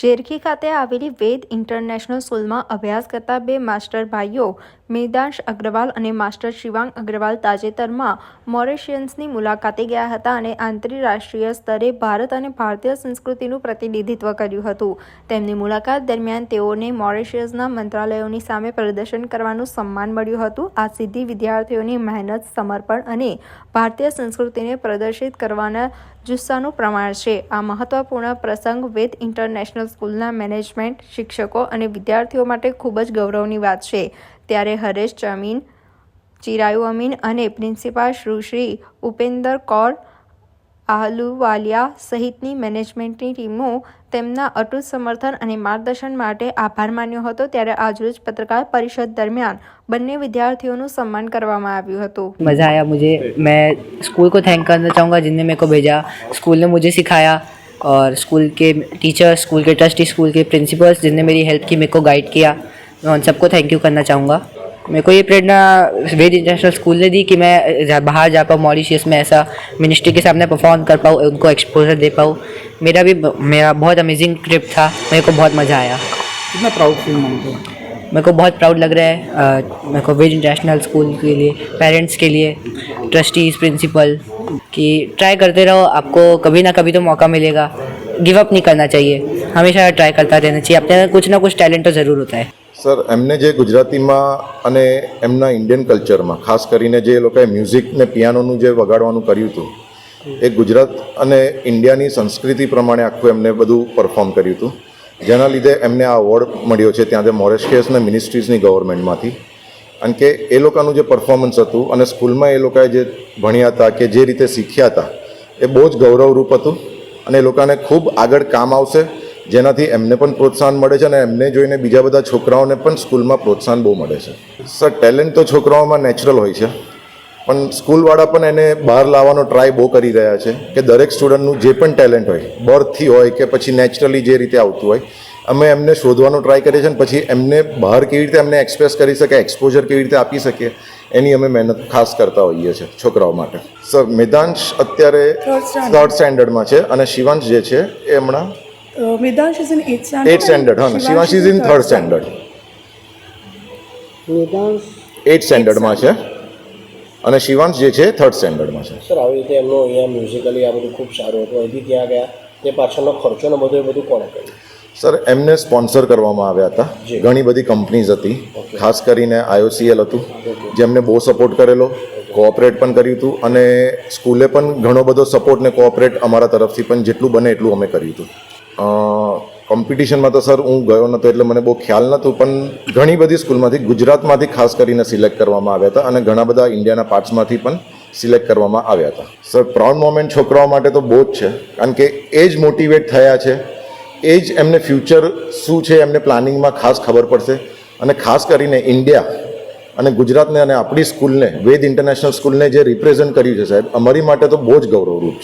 શેરખી ખાતે આવેલી વેદ ઇન્ટરનેશનલ સ્કૂલમાં અભ્યાસ કરતા બે માસ્ટર ભાઈઓ મેદાંશ અગ્રવાલ અને માસ્ટર શિવાંગ અગ્રવાલ તાજેતરમાં મોરેશિયન્સની મુલાકાતે ગયા હતા અને આંતરરાષ્ટ્રીય સ્તરે ભારત અને ભારતીય સંસ્કૃતિનું પ્રતિનિધિત્વ કર્યું હતું. તેમની મુલાકાત દરમિયાન તેઓને મોરેશિયસના મંત્રાલયોની સામે પ્રદર્શન કરવાનું સન્માન મળ્યું હતું. આ સિદ્ધિ વિદ્યાર્થીઓની મહેનત, સમર્પણ અને ભારતીય સંસ્કૃતિને પ્રદર્શિત કરવાના જુસ્સાનું પ્રમાણ છે. આ મહત્વપૂર્ણ પ્રસંગ વેદ ઇન્ટરનેશનલ સ્કૂલના મેનેજમેન્ટ, શિક્ષકો અને વિદ્યાર્થીઓ માટે ખૂબ જ ગૌરવની વાત છે. ત્યારે હરેશ જમીન ચિરાયુ અમીન અને પ્રિન્સિપાલ સુશ્રી ઉપેન્દર કૌર આહલુવાલિયા સહિતની મેનેજમેન્ટની ટીમો તેમના અટૂટ સમર્થન અને માર્ગદર્શન માટે આભાર માન્યો હતો ત્યારે આજરોજ પત્રકાર પરિષદ દરમિયાન બંને વિદ્યાર્થીઓનું સન્માન કરવામાં આવ્યું હતું मज़ा आया मुझे मैं स्कूल को थैंक करना चाहूँगा जिनने मेरे को भेजा स्कूल ने मुझे सिखाया और स्कूल के टीचर्स स्कूल के ट्रस्टी स्कूल के प्रिंसिपल्स जिनने मेरी हेल्प की मेरे को गाइड किया मैं उन सबको थैंक यू करना चाहूँगा। मेरे को ये प्रेरणा वेद इंटरनेशनल स्कूल ने दी कि मैं जा- बाहर जा पाऊँ मॉरिशियस में ऐसा मिनिस्ट्री के सामने परफॉर्म कर पाऊँ उनको एक्सपोजर दे पाऊँ। मेरा भी मेरा बहुत अमेजिंग ट्रिप था मेरे को बहुत मज़ा आया। कितना प्राउड फील मानते हो मेरे को बहुत प्राउड लग रहा है मेरे को वेज इंटरनेशनल स्कूल के लिए पेरेंट्स के लिए ट्रस्टीज प्रिंसिपल कि ट्राई करते रहो आपको कभी ना कभी तो मौका मिलेगा। गिव अप नहीं करना चाहिए हमेशा ट्राई करता रहना चाहिए अपने अंदर कुछ ना कुछ टैलेंट तो ज़रूर होता है સર એમને જે ગુજરાતીમાં અને એમના ઇન્ડિયન કલ્ચરમાં ખાસ કરીને જે એ લોકોએ મ્યુઝિક ને પિયાનોનું જે વગાડવાનું કર્યું હતું એ ગુજરાત અને ઇન્ડિયાની સંસ્કૃતિ પ્રમાણે આખું એમને બધું પરફોર્મ કર્યું હતું જેના લીધે એમને આ એવોર્ડ મળ્યો છે ત્યાં જે મોરેશિયસ ને મિનિસ્ટ્રીઝની ગવર્મેન્ટમાંથી કારણ કે એ લોકોનું જે પરફોર્મન્સ હતું અને સ્કૂલમાં એ લોકોએ જે ભણ્યા હતા કે જે રીતે શીખ્યા હતા એ બહુ જ ગૌરવરૂપ હતું અને એ લોકોને ખૂબ આગળ કામ આવશે, જેનાથી એમને પણ પ્રોત્સાહન મળે છે અને એમને જોઈને બીજા બધા છોકરાઓને પણ સ્કૂલમાં પ્રોત્સાહન બહુ મળે છે. સર, ટેલેન્ટ તો છોકરાઓમાં નેચરલ હોય છે. પણ સ્કૂલવાળા પણ એને બહાર લાવવાનો ટ્રાય બહુ કરી રહ્યા છે કે દરેક સ્ટુડન્ટનું જે પણ ટેલેન્ટ હોય બર્થથી હોય કે પછી નેચરલી જે રીતે આવતું હોય અમે એમને શોધવાનો ટ્રાય કરીએ છીએ અને પછી એમને બહાર કેવી રીતે એમને એક્સપ્રેસ કરી શકે એક્સપોઝર કેવી રીતે આપી શકીએ એની અમે મહેનત ખાસ કરતા હોઈએ છીએ છોકરાઓ માટે. સર મેદાંશ અત્યારે થર્ડ સ્ટેન્ડર્ડમાં છે અને શિવાંશ જે છે એ હમણાં Vedansh is in 8th standard. Eight standard હા Shivansh is in third standard eight સ્ટેન્ડર્ડમાં છે. અને શિવાંશ જે છે થર્ડ સ્ટેન્ડર્ડમાં છે. સર આવી રીતે એમનું અહીંયા મ્યુઝિકલી આ બધું ખૂબ સારું હતું. અહીંથી ત્યાં ગયા. તે પાછળનો ખર્ચો ને બધું એ બધું કોણે કર્યું? સર એમને સ્પોન્સર કરવામાં આવ્યા હતા. ઘણી બધી કંપનીઝ હતી. ખાસ કરીને આઈઓસીએલ હતું જેમને બહુ સપોર્ટ કરેલો. કોઓપરેટ પણ કર્યું હતું અને સ્કૂલે પણ ઘણો બધો સપોર્ટ ને કોઓપરેટ અમારા તરફથી પણ જેટલું બને એટલું અમે કર્યું હતું. કોમ્પિટિશનમાં તો સર હું ગયો નહોતો એટલે મને બહુ ખ્યાલ નહોતું પણ ઘણી બધી સ્કૂલમાંથી ગુજરાતમાંથી ખાસ કરીને સિલેક્ટ કરવામાં આવ્યા હતા અને ઘણા બધા ઇન્ડિયાના પાર્ટ્સમાંથી પણ સિલેક્ટ કરવામાં આવ્યા હતા. સર પ્રાઉડ મોમેન્ટ છોકરાઓ માટે તો બહુ જ છે, કારણ કે એ જ મોટિવેટ થયા છે, એ જ એમને ફ્યુચર શું છે એમને પ્લાનિંગમાં ખાસ ખબર પડશે અને ખાસ કરીને ઇન્ડિયા અને ગુજરાતને અને આપણી સ્કૂલને, વેદ ઇન્ટરનેશનલ સ્કૂલને જે રિપ્રેઝન્ટ કર્યું છે સાહેબ, અમારી માટે તો બહુ જ ગૌરવરૂપ છે.